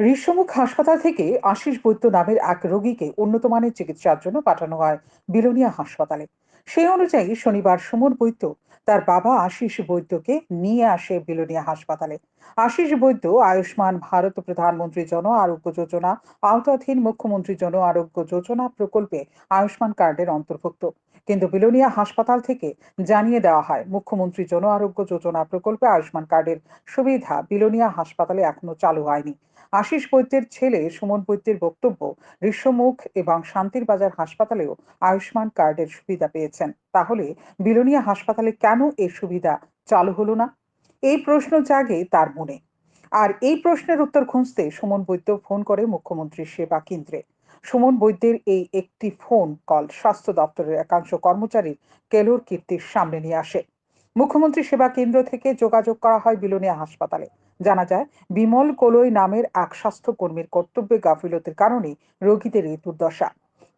ঋষ্যমুখ হাসপাতাল থেকে আশিস বৈদ্য নামের এক রোগীকে উন্নত মানের চিকিৎসার জন্য পাঠানো হয় বিলোনিয়া হাসপাতালে। সেই অনুযায়ী শনিবার সুমন বৈদ্য তার বাবা আশিস বৈদ্যকে নিয়ে আসে বিলোনিয়া হাসপাতালে। আশিস বৈদ্য আয়ুষ্মান ভারত প্রধানমন্ত্রী জন আরোগ্য যোজনা, আওতাধীন মুখ্যমন্ত্রী জন আরোগ্য যোজনা প্রকল্পে আয়ুষ্মান কার্ডের অন্তর্ভুক্ত। কিন্তু বিলোনিয়া হাসপাতাল থেকে জানিয়ে দেওয়া হয়, মুখ্যমন্ত্রী জন আরোগ্য যোজনা প্রকল্পে আয়ুষ্মান কার্ডের সুবিধা বিলোনিয়া হাসপাতালে এখনও চালু হয়নি। আশিস বৈদ্যের ছেলে সুমন বৈদ্যের বক্তব্য, ঋষ্যমুখ এবং শান্তির বাজার হাসপাতালেও আয়ুষ্মান কার্ডের সুবিধা পেয়েছেন। তাহলে বিলোনিয়া হাসপাতালে কেন এই সুবিধা চালু হলো না? এই প্রশ্ন জাগে তার মনে। আর এই প্রশ্নের উত্তর খুঁজতে সুমন বৈদ্য ফোন করে মুখ্যমন্ত্রীর সেবা কেন্দ্রে। সুমন বৈদ্যের এই একটি ফোন কল স্বাস্থ্য দপ্তরের একাংশ কর্মচারীর কেলোর কীর্তির সামনে নিয়ে আসে। মুখ্যমন্ত্রী সেবা কেন্দ্র থেকে যোগাযোগ করা হয় বিলোনিয়া হাসপাতালে। জানা যায়, বিমল কোলই নামের এক স্বাস্থ্যকর্মীর কর্তব্যে গাফিলতির কারণে রোগীদের এই দুর্দশা।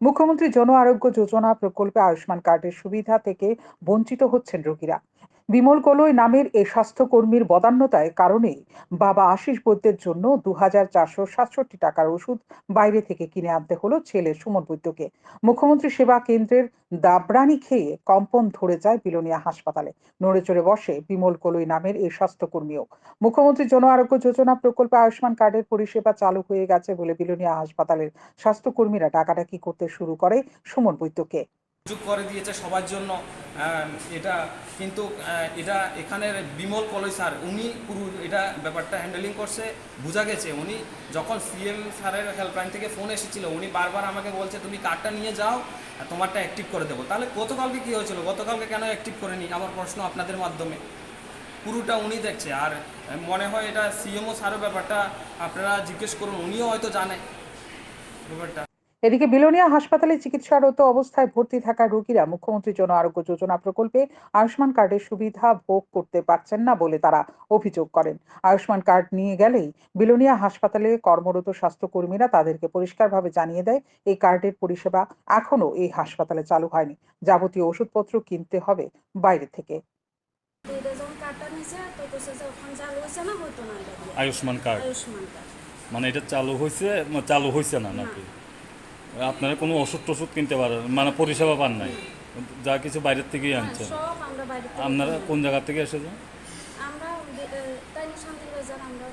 মুখ্যমন্ত্রী জন আরোগ্য যোজনা প্রকল্পে আয়ুষ্মান কার্ডের সুবিধা থেকে বঞ্চিত হচ্ছেন রোগীরা। বিমল কলই নামের এই স্বাস্থ্যকর্মীর বদান্যতায় কারণে বাবা আশিস বৈদ্যের জন্য দু হাজার চারশো সাতষট্টি টাকার ওষুধ বাইরে থেকে কিনে আনতে হলো ছেলে সুমন বৈদ্যকে। মুখ্যমন্ত্রী সেবা কেন্দ্রের দাবরানি খেয়ে কম্পন ধরে যায় বিলোনিয়া হাসপাতালে। নড়ে চড়ে বসে বিমল কলই নামের এই স্বাস্থ্যকর্মীও। মুখ্যমন্ত্রী জন আরোগ্য যোজনা প্রকল্পে আয়ুষ্মান কার্ডের পরিষেবা চালু হয়ে গেছে বলে বিলোনিয়া হাসপাতালের স্বাস্থ্যকর্মীরা ডাকাডাকি করতে শুরু করে সুমন বৈদ্যকে। সুযোগ করে দিয়েছে সবার জন্য। এটা কিন্তু এটা এখানের বিমল কলই স্যার, উনি পুরো এটা ব্যাপারটা হ্যান্ডেলিং করছে, বোঝা গেছে। উনি যখন সিএম স্যারের হেল্পলাইন থেকে ফোন এসেছিল, উনি বারবার আমাকে বলছে, তুমি কার্ডটা নিয়ে যাও তোমারটা অ্যাক্টিভ করে দেবো। তাহলে গতকালকে কী হয়েছিল? গতকালকে কেন অ্যাক্টিভ করেনি? আমার প্রশ্ন আপনাদের মাধ্যমে। পুরোটা উনি দেখছে। আর মনে হয় এটা সিএমও স্যারের ব্যাপারটা আপনারা জিজ্ঞেস করুন, উনিও হয়তো জানে ব্যাপারটা। এদিকে বিলোনিয়া হাসপাতালে চিকিৎসারত অবস্থায় ভর্তি থাকা রোগীরা মুখ্যমন্ত্রী জন আরোগ্য যোজনা প্রকল্পে আয়ুষ্মান কার্ডের সুবিধা ভোগ করতে পারছেন না বলে তারা অভিযোগ করেন। আয়ুষ্মান কার্ড নিয়ে গেলেই বিলোনিয়া হাসপাতালে কর্মরত স্বাস্থ্যকর্মীরা তাদেরকে পরিষ্কারভাবে জানিয়ে দেয় এই কার্ডের পরিষেবা এখনও এই হাসপাতালে চালু হয়নি। যাবতীয় ওষুধপত্র কিনতে হবে বাইরে থেকে। আয়ুষ্মান কার্ড। মানে এটা চালু হয়েছে চালু হয়েছে না নাকি? আপনারা কোনো ওষুধ টষুধ কিনতে পারেন মানে পরিষেবা পান নাই। যা কিছু বাইরের থেকেই আনছে আনছেন। সব আমরা বাইরে থেকে আপনারা কোন। জায়গা থেকে এসেছেন? আমরা তাই শান্তির বাজার আমরা।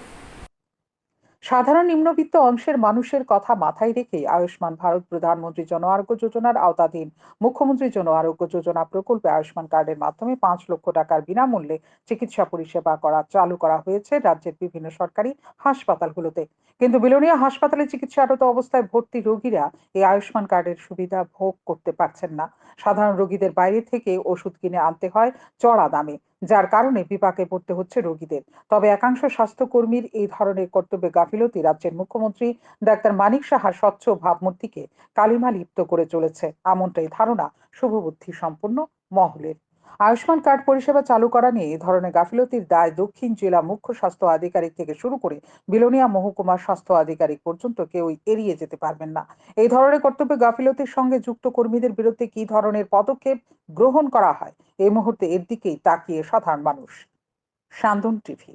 সাধারণ নিম্নবিত্ত অংশের মানুষের কথা মাথায় রেখে আয়ুষ্মান ভারত প্রধানমন্ত্রী জন আরোগ্য যোজনার আওতাধীন মুখ্যমন্ত্রী জন আরোগ্য যোজনা প্রকল্পে আয়ুষ্মান কার্ডের মাধ্যমে পাঁচ লক্ষ টাকার বিনামূল্যে চিকিৎসা পরিষেবা করা চালু করা হয়েছে রাজ্যের বিভিন্ন সরকারি হাসপাতালগুলোতে। কিন্তু বিলোনিয়া হাসপাতালে চিকিৎসারত অবস্থায় ভর্তি রোগীরা এই আয়ুষ্মান কার্ডের সুবিধা ভোগ করতে পারছেন না। সাধারণ রোগীদের বাইরে থেকে ওষুধ কিনে আনতে হয় চড়া দামে। যার কারণে বিপাকে পড়তে হচ্ছে রোগীদের। তবে একাংশ স্বাস্থ্যকর্মীর এই ধরনের কর্তব্যে গাফিলতি রাজ্যের মুখ্যমন্ত্রী ডাক্তার মানিক সাহার স্বচ্ছ ভাবমূর্তিকে কালিমা লিপ্ত করে চলেছে। এমনটাই ধারণা শুভবুদ্ধি সম্পন্ন মহলের। আয়ুষ্মান কার্ড পরিষেবা চালু করা নিয়ে এই ধরনের গাফিলতির দায় দক্ষিণ জেলা মুখ্য স্বাস্থ্য আধিকারিক থেকে শুরু করে বিলোনিয়া মহকুমা স্বাস্থ্য আধিকারিক পর্যন্ত কেউই এড়িয়ে যেতে পারবেন না। এই ধরনের কর্তব্যে গাফিলতির সঙ্গে যুক্ত কর্মীদের বিরুদ্ধে কি ধরনের পদক্ষেপ গ্রহণ করা হয়? এই মুহূর্তে এর দিকেই তাকিয়ে সাধারণ মানুষ। সান্দন টিভি